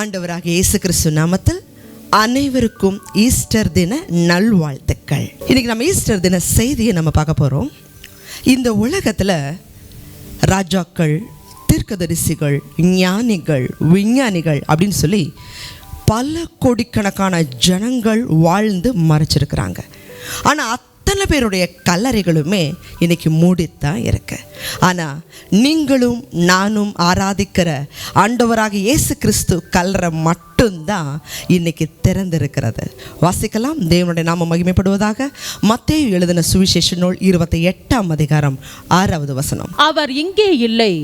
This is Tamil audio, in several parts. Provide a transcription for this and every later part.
ஆண்டவராக இயேசு கிறிஸ்து நாமத்தில் அனைவருக்கும் ஈஸ்டர் தின நல்வாழ்த்துக்கள். இன்றைக்கி நம்ம ஈஸ்டர் தின செய்தியை நம்ம பார்க்க போகிறோம் இந்த உலகத்தில் ராஜாக்கள் தீர்க்கதரிசிகள் ஞானிகள் விஞ்ஞானிகள் அப்படின்னு சொல்லி பல கோடிக்கணக்கான ஜனங்கள் வாழ்ந்து மறைச்சிருக்கிறாங்க. ஆனால் அத்தனை பேருடைய கல்லறைகளுமே இன்னைக்கு மூடித்தான் இருக்கு. ஆனால் நீங்களும் நானும் ஆராதிக்கிற ஆண்டவராக இயேசு கிறிஸ்து கல்லறை மட்டும்தான் இன்னைக்கு திறந்திருக்கிறது. வாசிக்கலாம் தேவனுடைய நாம மகிமைப்படுவதாக மத்தேயு எழுதின சுவிசேஷ நூல் இருபத்தி எட்டாம் அதிகாரம் ஆறாவது வசனம். அவர் இங்கே இல்லை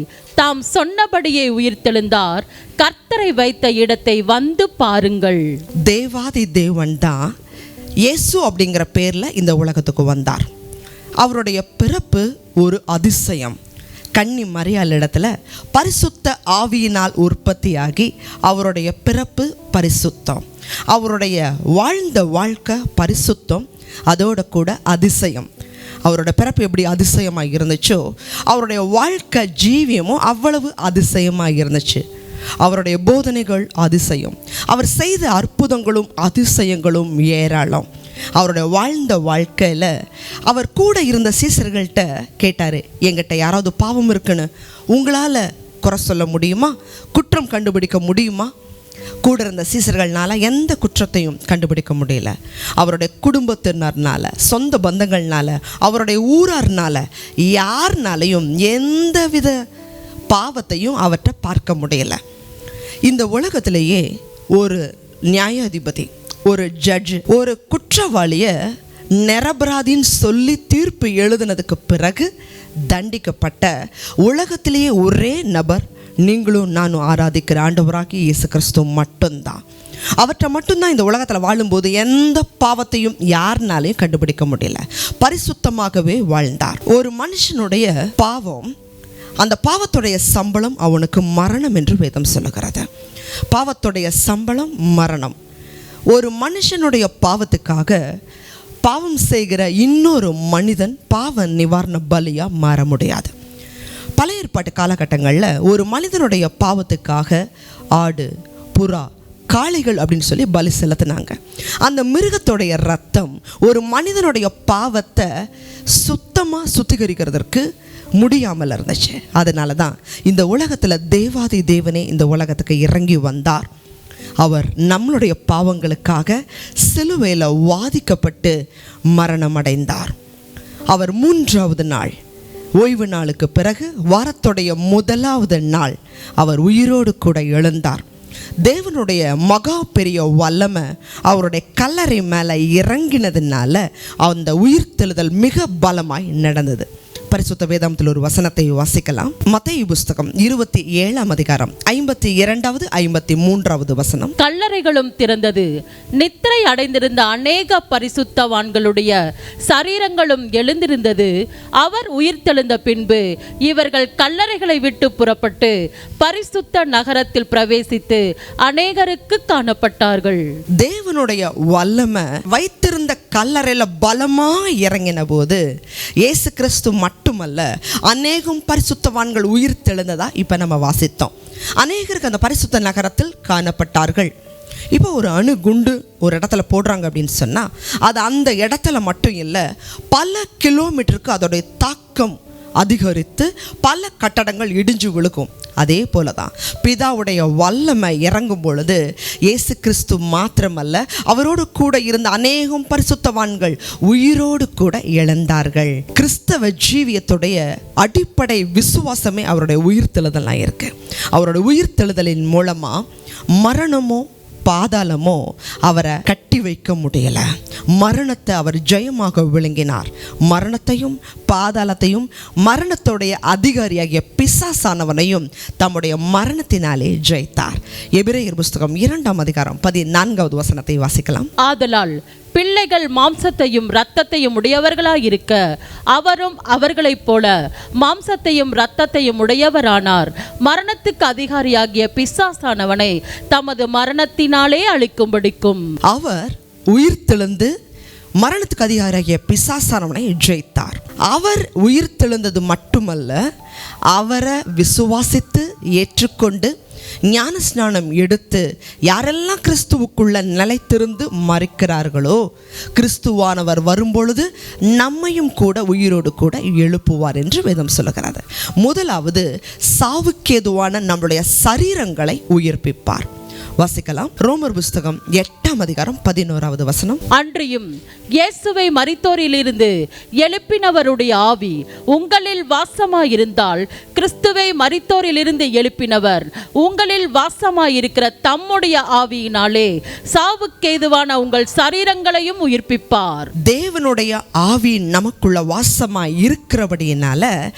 தாம் சொன்னபடியே உயிர்த்தெழுந்தார் கர்த்தரை வைத்த இடத்தை வந்து பாருங்கள். தேவாதி தேவன் தான் இயேசு அப்படிங்கிற பேரில் இந்த உலகத்துக்கு வந்தார். அவருடைய பிறப்பு ஒரு அதிசயம். கன்னி மரியாள் இடத்துல பரிசுத்த ஆவியினால் உற்பத்தியாகி அவருடைய பிறப்பு பரிசுத்தம். அவருடைய வாழ்ந்த வாழ்க்கை பரிசுத்தம் அதோட கூட அதிசயம். அவரோட பிறப்பு எப்படி அதிசயமாக இருந்துச்சோ அவருடைய வாழ்க்கை ஜீவியமும் அவ்வளவு அதிசயமாக இருந்துச்சு. அவருடைய போதனைகள் அதிசயம். அவர் செய்த அற்புதங்களும் அதிசயங்களும் ஏராளம். அவருடைய வாழ்ந்த வாழ்க்கையில் அவர் கூட இருந்த சீசர்கள்ட்ட கேட்டார் எங்கிட்ட யாராவது பாவம் இருக்குன்னு உங்களால் குறை சொல்ல முடியுமா? குற்றம் கண்டுபிடிக்க முடியுமா? கூட இருந்த சீசர்கள்னால எந்த குற்றத்தையும் கண்டுபிடிக்க முடியல. அவருடைய குடும்பத்தினர்னால சொந்த பந்தங்கள்னால அவருடைய ஊரார்னால யார்னாலையும் எந்தவித பாவத்தையும் அவற்றை பார்க்க முடியல. இந்த உலகத்திலேயே ஒரு நியாயாதிபதி ஒரு ஜட்ஜ் ஒரு குற்றவாளியை நிரபராதின்னு சொல்லி தீர்ப்பு எழுதினதுக்கு பிறகு தண்டிக்கப்பட்ட உலகத்திலேயே ஒரே நபர் நீங்களும் நானும் ஆராதிக்கிற ஆண்டவராகி இயேசு கிறிஸ்து மட்டும்தான். அவற்றை மட்டும்தான் இந்த உலகத்தில் வாழும்போது எந்த பாவத்தையும் யாருனாலையும் கண்டுபிடிக்க முடியல. பரிசுத்தமாகவே வாழ்ந்தார். ஒரு மனுஷனுடைய பாவம் அந்த பாவத்துடைய சம்பளம் அவனுக்கு மரணம் என்று வேதம் சொல்லுகிறது. பாவத்துடைய சம்பளம் மரணம். ஒரு மனுஷனுடைய பாவத்துக்காக பாவம் செய்கிற இன்னொரு மனிதன் பாவ நிவாரண பலியாக மாற முடியாது. பழைய ஏற்பாட்டு காலகட்டங்களில் ஒரு மனிதனுடைய பாவத்துக்காக ஆடு புறா காளைகள் அப்படின்னு சொல்லி பலி செலுத்தினாங்க. அந்த மிருகத்துடைய ரத்தம் ஒரு மனிதனுடைய பாவத்தை சுத்தமாக சுத்திகரிக்கிறதற்கு முடியாமல் இருந்துச்சு. அதனால தான் இந்த உலகத்தில் தேவாதி தேவனே இந்த உலகத்துக்கு இறங்கி வந்தார். அவர் நம்மளுடைய பாவங்களுக்காக சிலுவையில் வாதிக்கப்பட்டு மரணம் அடைந்தார் அவர் மூன்றாவது நாள் ஓய்வு நாளுக்கு பிறகு வாரத்துடைய முதலாவது நாள் அவர் உயிரோடு கூட எழுந்தார். தேவனுடைய மகா பெரிய வல்லமை அவருடைய கல்லறை மேலே இறங்கினதுனால அந்த உயிர்த்தெழுதல் மிக பலமாய் நடந்தது. பரிசுத்த வேதாந்தத்தில் ஒரு வசனத்தை வாசிக்கலாம். மத்தேயு புஸ்தகம் இருபத்தி ஏழாம் அதிகாரம் ஐம்பத்தி இரண்டாவது ஐம்பத்தி மூன்றாவது வசனம். கல்லறைகளும் திறந்தது. நித்திரை அடைந்திருந்த அநேக பரிசுத்தவான்களுடைய சரீரங்களும் எழுந்திருந்தது. அவர் உயிர்த்தெழுந்த பின்பு இவர்கள் கல்லறைகளை விட்டு புறப்பட்டு பரிசுத்த நகரத்தில் பிரவேசித்து அநேகருக்கு காணப்பட்டார்கள். தேவனுடைய வல்லமை வைத்திருந்த கல்லறையில பலமா இறங்கின போது இயேசு கிறிஸ்து மட்டுமல்ல அநேகம் பரிசுத்தவான்கள் உயிர் தெழுந்ததா இப்போ நம்ம வாசித்தோம். அநேகருக்கு அந்த பரிசுத்த நகரத்தில் காணப்பட்டார்கள். இப்போ ஒரு அணு குண்டு ஒரு இடத்துல போடுறாங்க அப்படின்னு சொன்னால் அது அந்த இடத்துல மட்டும் இல்லை பல கிலோமீட்டருக்கு அதோடைய தாக்கம் அதிகரித்து பல கட்டடங்கள் இடிஞ்சு விழுகும். அதே போல தான் பிதாவுடைய வல்லமை இறங்கும் பொழுது இயேசு கிறிஸ்து மாத்திரமல்ல அவரோடு கூட இருந்த அநேகம் பரிசுத்தவான்கள் உயிரோடு கூட இழந்தார்கள் கிறிஸ்தவ ஜீவியத்துடைய அடிப்படை விசுவாசமே அவருடைய உயிர்த்தெழுதலாம் இருக்கு. அவருடைய உயிர்த்தெழுதலின் மூலமாக மரணமோ பாதாளமோ அவரை கட்டி வைக்க முடியலை. மரணத்தை அவர் ஜெயமாக விளங்கினார். மரணத்தையும் பாதாளத்தையும் மரணத்துடைய அதிகாரியாகிய பிசாசானவனையும் தம்முடைய மரணத்தினாலே ஜெயித்தார். எபிரேயர் புஸ்தகம் இரண்டாம் அதிகாரம் பதினான்காவது வசனத்தை வாசிக்கலாம். ஆதலால் பிள்ளைகள் மாம்சத்தையும் இரத்தத்தையும் உடையவர்களாய் இருக்க அவரும் அவர்களைப் போல மாம்சத்தையும் இரத்தத்தையும் உடையவரானார். மரணத்துக்கு அதிகாரியாகிய பிசாசானவனை தமது மரணத்தினாலே அழிக்கும்படிக்கும். அவர் உயிர்த்தெழுந்து மரணத்துக்கு அதிகாரியாகிய பிசாசானவனை ஜெயித்தார். அவர் உயிர்த்தெழுந்தது மட்டுமல்ல அவரை விசுவாசித்து ஏற்றுக்கொண்டு ஞானஸ்நானம் எடுத்து யாரெல்லாம் கிறிஸ்துவுக்குள்ள நிலைத்திருந்து மறுக்கிறார்களோ கிறிஸ்துவானவர் வரும்பொழுது நம்மையும் கூட உயிரோடு கூட எழுப்புவார் என்று வேதம் சொல்லுகிறது. முதலாவது சாவுக்கேதுவான நம்முடைய சரீரங்களை உயிர்ப்பிப்பார். வாசிக்கலாம். ரோமர் புஸ்தகம் எட்டு எட்டாம் அதிகாரம் பதினோராவது வசனம். அன்றியும் இயேசுவை மரித்தோரிலிருந்து எழுப்பினவருடைய ஆவி உங்களில் வாசமாயிருந்தால் கிறிஸ்துவை மரித்தோரிலிருந்து எழுப்பினவர் உங்களில் வாசமாயிருக்கிற தம்முடைய ஆவியினாலே சாவுக்கேதுவான உங்கள் சரீரங்களையும் உயிர்ப்பிப்பார். தேவனுடைய ஆவி நமக்குள்ள வாசமாய் இருக்கிறபடியினால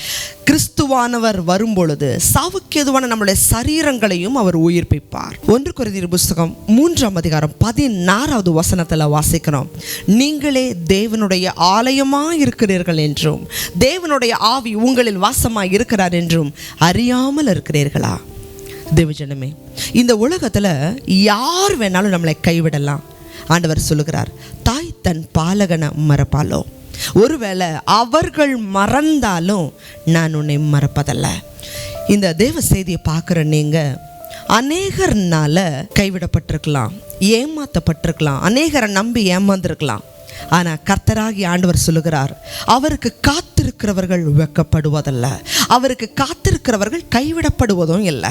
கிறிஸ்துவானவர் வரும்பொழுது சாவுக்கேதுவான நம்முடைய சரீரங்களையும் அவர் உயிர்ப்பிப்பார். ஒன்று குருதியர் புஸ்தகம் மூன்றாம் அதிகாரம் பதினாறாவது வசனத்துல வாசிக்கிறோம். நீங்களே தேவனுடைய ஆலயமா இருக்கிறீர்கள் என்றும் தேவனுடைய ஆவி உங்களில் வாசமாக இருக்கிறார் என்றும் அறியாமல் இருக்கிறீர்களா? தேவஜனமே இந்த உலகத்துல யார் வேணாலும் நம்மளை கைவிடலாம். ஆண்டவர் சொல்லுகிறார் தாய் தன் பாலகனை மறப்பாலோ ஒருவேளை அவர்கள் மறந்தாலும் நான் உன்னை மறப்பதல்ல. இந்த தேவ செய்தியை பார்க்குற நீங்கள் அநேகர்னால கைவிடப்பட்டிருக்கலாம். ஏமாத்தப்பட்டிருக்கலாம். அநேகரை நம்பி ஏமாந்துருக்கலாம். ஆனால் கர்த்தராகி ஆண்டவர் சொல்லுகிறார் அவருக்கு காத்திருக்கிறவர்கள் வெக்கப்படுவதல்ல. அவருக்கு காத்திருக்கிறவர்கள் கைவிடப்படுவதும் இல்லை.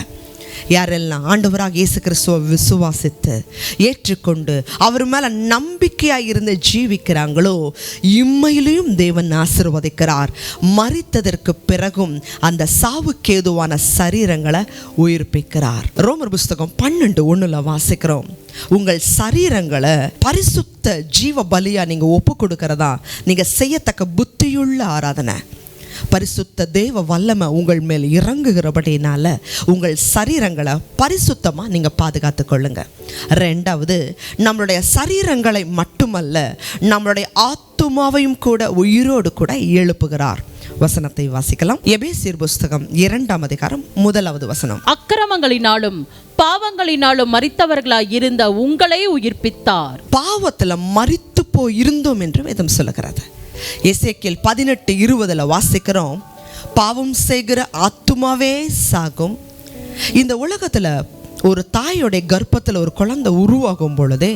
யாரெல்லாம் ஆண்டவராக இயேசு கிறிஸ்துவை விசுவாசித்து ஏற்றுக்கொண்டு அவர் மேலே நம்பிக்கையாக இருந்து ஜீவிக்கிறாங்களோ இம்மையிலையும் தேவன் ஆசிர்வதிக்கிறார். மறித்ததற்கு பிறகும் அந்த சாவுக்கேதுவான சரீரங்களை உயிர்ப்பிக்கிறார். ரோமர் புஸ்தகம் பன்னெண்டு ஒன்றில் வாசிக்கிறோம். உங்கள் சரீரங்களை பரிசுத்த ஜீவ பலியாக நீங்கள் ஒப்பு கொடுக்கறதா? நீங்கள் செய்யத்தக்க புத்தியுள்ள ஆராதனை. பரிசுத்த தேவ வல்லமை உங்கள் மேல் இறங்குகிறபடினால உங்கள் சரீரங்களை பரிசுத்தமாக நீங்கள் பாதுகாத்து கொள்ளுங்க. ரெண்டாவது நம்மளுடைய சரீரங்களை மட்டுமல்ல நம்மளுடைய ஆத்துமாவையும் கூட உயிரோடு கூட எழுப்புகிறார். வசனத்தை வாசிக்கலாம். எபேசியர் புஸ்தகம் இரண்டாம் அதிகாரம் முதலாவது வசனம். அக்கிரமங்களினாலும் பாவங்களினாலும் மரித்தவர்களாய் இருந்த உங்களை உயிர்ப்பித்தார். பாவத்தில் மறித்து போய் இருந்தோம் என்று வேதம் சொல்லுகிறது. எசேக்கியல் பதினெட்டு இருபதில் வாசிக்கிறோம் பாவம் செய்கிற ஆத்துமாவே சாகும். இந்த உலகத்தில் ஒரு தாயோடைய கர்ப்பத்தில் ஒரு குழந்தை உருவாகும் பொழுதே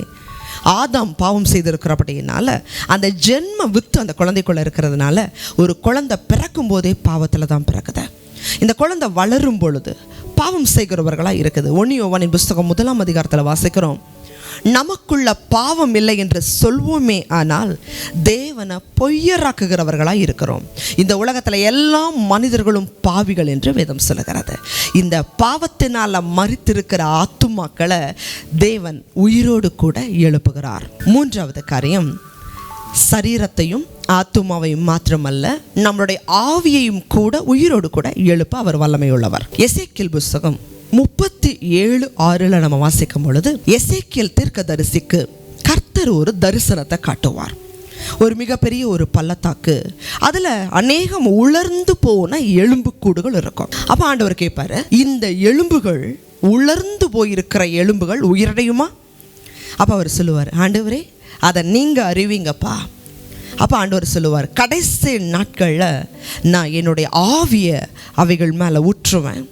ஆதாம் பாவம் செய்திருக்கிறபடியினால அந்த ஜென்ம வித்து அந்த குழந்தைக்குள்ளே இருக்கிறதுனால ஒரு குழந்தை பிறக்கும் போதே பாவத்தில் தான் பிறக்குது. இந்த குழந்தை வளரும் பொழுது பாவம் செய்கிறவர்களாக இருக்குது. ஒன்னியோவானின் புஸ்தகம் முதலாம் அதிகாரத்தில் வாசிக்கிறோம் நமக்குள்ள பாவம் இல்லை என்று சொல்வோமே ஆனால் தேவனை பொய்யராக்குகிறவர்களாக இருக்கிறோம். இந்த உலகத்தில் எல்லா மனிதர்களும் பாவிகள் என்று வேதம் சொல்லுகிறது. இந்த பாவத்தினால் மறித்திருக்கிற ஆத்துமாக்களை தேவன் உயிரோடு கூட எழுப்புகிறார். மூன்றாவது காரியம் சரீரத்தையும் ஆத்துமாவையும் மாத்திரமல்ல நம்மளுடைய ஆவியையும் கூட உயிரோடு கூட எழுப்ப அவர் வல்லமையுள்ளவர். எசேக்கில் புஸ்தகம் முப்பத்தி ஏழு ஆறுல நம்ம வாசிக்கும் பொழுது எசேக்கியல் தீர்க்கதரிசிக்கு கர்த்தர் ஒரு தரிசனத்தை காட்டுவார். ஒரு மிகப்பெரிய ஒரு பள்ளத்தாக்கு. அதில் அநேகம் உலர்ந்து போன எலும்புக்கூடுகள் இருக்கும். அப்போ ஆண்டவர் கேட்பாரு இந்த எலும்புகள் உலர்ந்து போயிருக்கிற எலும்புகள் உயிரடையுமா? அப்போ அவர் சொல்லுவார் ஆண்டவரே அதை நீங்கள் அறிவிங்கப்பா. அப்போ ஆண்டவர் சொல்லுவார் கடைசி நாட்களில் நான் என்னுடைய ஆவியை அவைகள் மேலே ஊற்றுவேன்.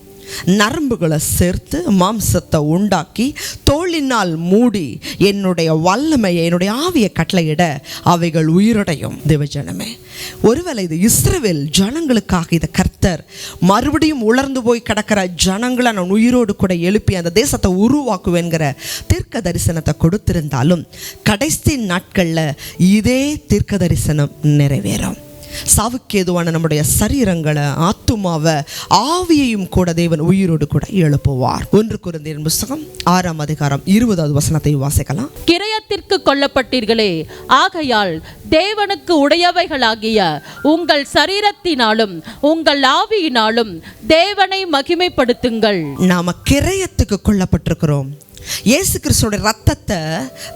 நரம்புகளை சேர்த்து மாம்சத்தை உண்டாக்கி தோளினால் மூடி என்னுடைய வல்லமையை என்னுடைய ஆவியை கட்டளையிட அவைகள் உயிரடையும். தேவஜனமே ஒருவேளை இது இஸ்ரவேல் ஜனங்களுக்காக இதை கர்த்தர் மறுபடியும் உலர்ந்து போய் கிடக்கிற ஜனங்களை நான் உயிரோடு கூட எழுப்பி அந்த தேசத்தை உருவாக்குவேங்கிற தீர்க்க தரிசனத்தை கொடுத்திருந்தாலும் கடைசி நாட்களில் இதே தீர்க்க தரிசனம் நிறைவேறும். சாவுக்கு ஏதுவான நம்முடைய சரீரங்களை ஆத்துமாவை ஆவியையும் கூட தேவன் உயிரோடு கூட எழுப்புவார். ஒன்று குருந்தியன் புஸ்தகம் ஆறாம் அதிகாரம் இருபதாவது வசனத்தை வாசிக்கலாம். கிரயத்திற்கு கொல்லப்பட்டீர்களே ஆகையால் தேவனுக்கு உடையவைகளாகிய உங்கள் சரீரத்தினாலும் உங்கள் ஆவியினாலும் தேவனை மகிமைப்படுத்துங்கள். நாம கிரயத்துக்கு கொல்லப்பட்டிருக்கிறோம். இயேசு கிறிஸ்துவோட ரத்தத்தை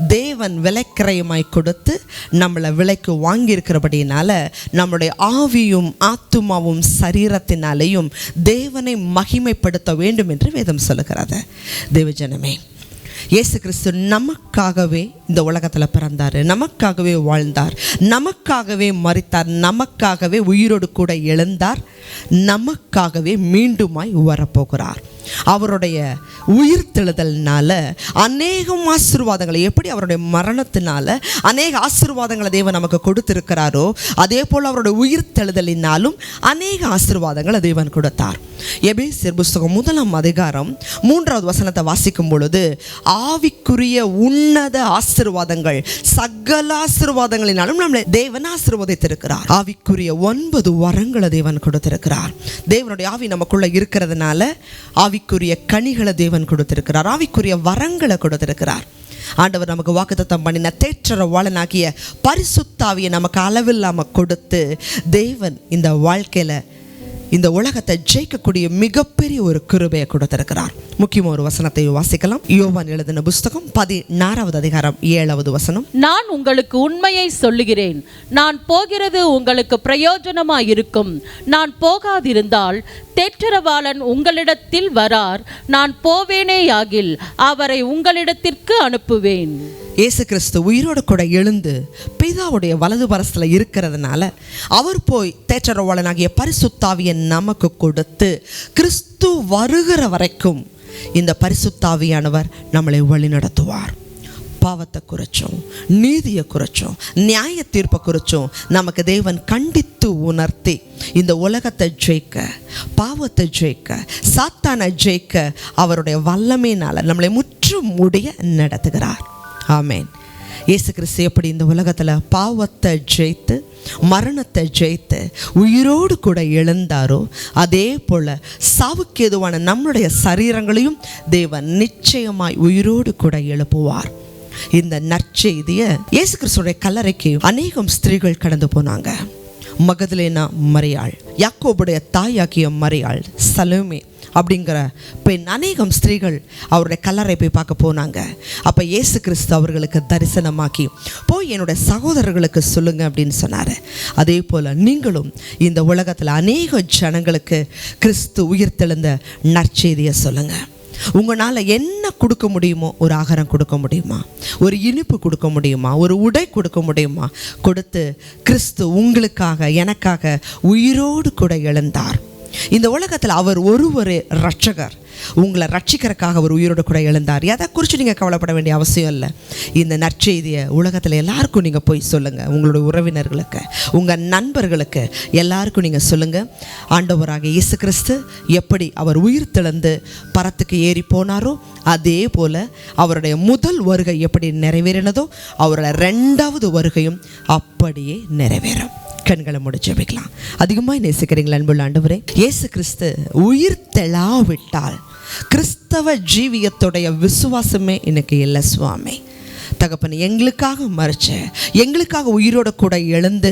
தேவன் விலைக்கிரயமாய் கொடுத்து நம்மளை விலைக்கு வாங்கியிருக்கிறபடினால நம்முடைய ஆவியும் ஆத்துமாவும் சரீரத்தினாலேயும் தேவனை மகிமைப்படுத்த வேண்டும் என்று வேதம் சொல்லுகிறது. தேவஜனமே இயேசு கிறிஸ்து நமக்காகவே இந்த உலகத்தில் பிறந்தார் நமக்காகவே வாழ்ந்தார் நமக்காகவே மறித்தார் நமக்காகவே உயிரோடு கூட எழுந்தார் நமக்காகவே மீண்டுமாய் வரப்போகிறார். அவருடைய உயிர்த்தெழுதல்னால அநேகம் ஆசீர்வாதங்களை எப்படி அவருடைய மரணத்தினால அநேக ஆசீர்வாதங்களை தேவன் நமக்கு கொடுத்திருக்கிறாரோ அதே போல் அவருடைய உயிர்த்தெழுதலினாலும் அநேக ஆசீர்வாதங்களை தேவன் கொடுத்தார். எபேசியர் புஸ்தகம் முதலாம் அதிகாரம் மூன்றாவது வசனத்தை வாசிக்கும் பொழுது ஆவிக்குரிய உன்னத ஆசீர்வாதங்கள் சகல ஆசீர்வாதங்களினாலும் நம்மளை தேவன் ஆசீர்வதித்திருக்கிறார். ஆவிக்குரிய ஒன்பது வரங்களை தேவன் கொடுத்திருக்கிறார். தேவனுடைய ஆவி நமக்குள்ள இருக்கிறதுனால ஆவிக்குரிய கனிகளை தேவன் கொடுத்திருக்கிறார். ஆவிக்குரிய வரங்களை கொடுத்திருக்கிறார். ஆண்டவர் நமக்கு வாக்குத்தத்தம் பண்ணின தேற்றரவாளனாகிய பரிசுத்தாவியை நமக்கு அளவில்லாமல் கொடுத்து தேவன் இந்த வாழ்க்கையில் இந்த உலகத்தை ஜெயிக்கக்கூடிய மிகப்பெரிய ஒரு கிருபையை கொடுத்திருக்கிறார். முக்கியமாக ஒரு வசனத்தை வாசிக்கலாம். யோவான் எழுதின புஸ்தகம் பதினாறாவது அதிகாரம் ஏழாவது வசனம். நான் உங்களுக்கு உண்மையை சொல்லுகிறேன். நான் போகிறது உங்களுக்கு பிரயோஜனமா இருக்கும் நான் போகாதிருந்தால் தேற்றரவாளன் உங்களிடத்தில் வரார். நான் போவேனேயாகில் அவரை உங்களிடத்திற்கு அனுப்புவேன். இயேசு கிறிஸ்து உயிரோடு கூட எழுந்து பிதாவுடைய வலது பரசில் இருக்கிறதுனால அவர் போய் தேற்றரவாளனாகிய பரிசுத்தாவியை நமக்கு கொடுத்து கிறிஸ்து வருகிற வரைக்கும் இந்த பரிசுத்தாவியானவர் நம்மளை வழிநடத்துவார். பாவத்தை குறைச்சோம் நீதியை குறைச்சோம் நியாய தீர்ப்பை குறைச்சோம் நமக்கு தேவன் கண்டித்து உணர்த்தி இந்த உலகத்தை ஜெயிக்க பாவத்தை ஜெயிக்க சாத்தானை ஜெயிக்க அவருடைய வல்லமையினால் நம்மளை முற்றும் முடிய நடத்துகிறார். ஆமேன். இயேசு கிறிஸ்து எப்படி இந்த உலகத்தில் பாவத்தை ஜெயித்து மரணத்தை ஜெயித்து உயிரோடு கூட எழுந்தாரோ அதே போல் சாவுக்கு எதுவான நம்முடைய சரீரங்களையும் தேவன் நிச்சயமாய் உயிரோடு கூட எழுப்புவார். இந்த நற்செய்தியை இயேசு கிறிஸ்துடைய கல்லறைக்கு அநேகம் ஸ்திரீகள் கடந்து போனாங்க. மகதலேனா மரியாள் யாக்கோபுடைய தாயாக்கிய மரியாள் சலோமே அப்படிங்கிற பெண் அநேகம் ஸ்திரீகள் அவருடைய கல்லறை போய் பார்க்க போனாங்க. அப்போ இயேசு கிறிஸ்து அவர்களுக்கு தரிசனமாக்கி போய் என்னுடைய சகோதரர்களுக்கு சொல்லுங்க அப்படின்னு சொன்னார். அதே போல் நீங்களும் இந்த உலகத்தில் அநேக ஜனங்களுக்கு கிறிஸ்து உயிர்த்தெழுந்த நற்செய்தியை சொல்லுங்கள் உங்களால் என்ன கொடுக்க முடியுமோ ஒரு ஆகாரம் கொடுக்க முடியுமா? ஒரு இனிப்பு கொடுக்க முடியுமா? ஒரு உடை கொடுக்க முடியுமா? கொடுத்து கிறிஸ்து உங்களுக்காக எனக்காக உயிரோடு கூட எழுந்தார். இந்த உலகத்தில் அவர் ஒருவரே ரட்சகர் உங்களை ரட்சிக்கிறதுக்காக அவர் உயிரோடு கூட எழுந்தார். எதை குறித்து நீங்கள் கவலைப்பட வேண்டிய அவசியம் இல்லை. இந்த நற்செய்தியை உலகத்தில் எல்லாருக்கும் நீங்கள் போய் சொல்லுங்கள் உங்களுடைய உறவினர்களுக்கு உங்கள் நண்பர்களுக்கு எல்லாருக்கும் நீங்கள் சொல்லுங்கள் ஆண்டவராக இயேசு கிறிஸ்து எப்படி அவர் உயிர் திழந்து பரத்துக்கு ஏறி போனாரோ அதே போல் அவருடைய முதல் வருகை எப்படி நிறைவேறினதோ அவரோட ரெண்டாவது வருகையும் அப்படியே நிறைவேறும். கண்களை முடிச்சு வைக்கலாம். அதிகமாக நேசிக்கிறீங்களா அன்புள்ள ஆண்டவரே? இயேசு கிறிஸ்து உயிர் தெளாவிட்டால் கிறிஸ்தவ ஜீவியத்துடைய விசுவாசமே எனக்கு இல்லை சுவாமி. தகப்பன் எங்களுக்காக மறைச்ச எங்களுக்காக உயிரோட கூட எழுந்து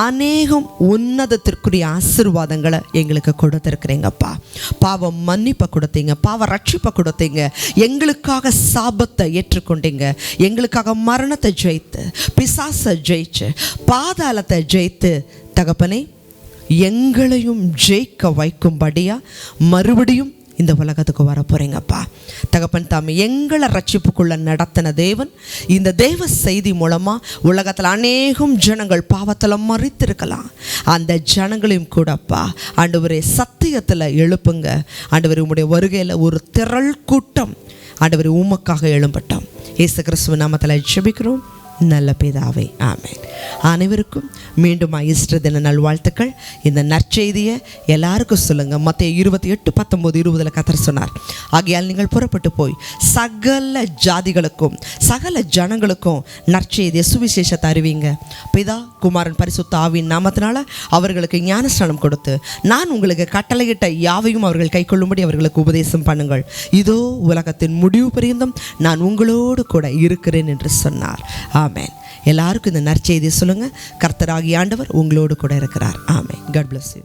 அநேகம் உன்னதத்திற்குரிய ஆசிர்வாதங்களை எங்களுக்கு கொடுத்துருக்குறீங்கப்பா. பாவம் மன்னிப்பை கொடுத்தீங்க பாவ ரட்சிப்பை கொடுத்தீங்க எங்களுக்காக சாபத்தை ஏற்றுக்கொண்டீங்க எங்களுக்காக மரணத்தை ஜெயித்து பிசாசை ஜெயிச்சு பாதாளத்தை ஜெயித்து தகப்பனே எங்களையும் ஜெயிக்க வைக்கும்படியாக மறுபடியும் இந்த உலகத்துக்கு வர போகிறீங்கப்பா தகப்பன் தாமே எங்களை ரட்சிப்புக்குள்ளே நடத்தின தேவன் இந்த தேவ செய்தி மூலமாக உலகத்தில் அநேகம் ஜனங்கள் பாவத்தில் மறித்திருக்கலாம். அந்த ஜனங்களையும் கூடப்பா ஆண்டவரே சத்தியத்தில் எழுப்புங்க. ஆண்டவர் உங்களுடைய வருகையில் ஒரு திரள் கூட்டம். ஆண்டவர் உமக்காக எழும்பட்டோம். ஏசு கிறிஸ்துவ நாமத்தில் ஜெபிக்கிறோம். நல்ல பிதாவே ஆமே அனைவருக்கும் மீண்டும் ஈஸ்டர் தின நல்வாழ்த்துக்கள். இந்த நற்செய்தியை எல்லாருக்கும் சொல்லுங்கள் மற்ற இருபத்தி எட்டு பத்தொம்போது இருபதில் கத்தர் சொன்னார். ஆகையால் நீங்கள் புறப்பட்டு போய் சகல ஜாதிகளுக்கும் சகல ஜனங்களுக்கும் நற்செய்தியை சுவிசேஷத்தை அறிவிங்க. பிதா குமாரன் பரிசுத்த ஆவியின் நாமத்தினால அவர்களுக்கு ஞானஸ்நானம் கொடுத்து நான் உங்களுக்கு கட்டளையிட்ட யாவையும் அவர்கள் கைக்கொள்ளும்படி அவர்களுக்கு உபதேசம் பண்ணுங்கள். இதோ உலகத்தின் முடிவு பரியந்தம் நான் உங்களோடு கூட இருக்கிறேன் என்று சொன்னார். ஆமேன். எல்லாருக்கும் இந்த நற்செய்தியை சொல்லுங்கள் கர்த்தராகி ஆண்டவர் உங்களோடு கூட இருக்கிறார். ஆமென். God bless you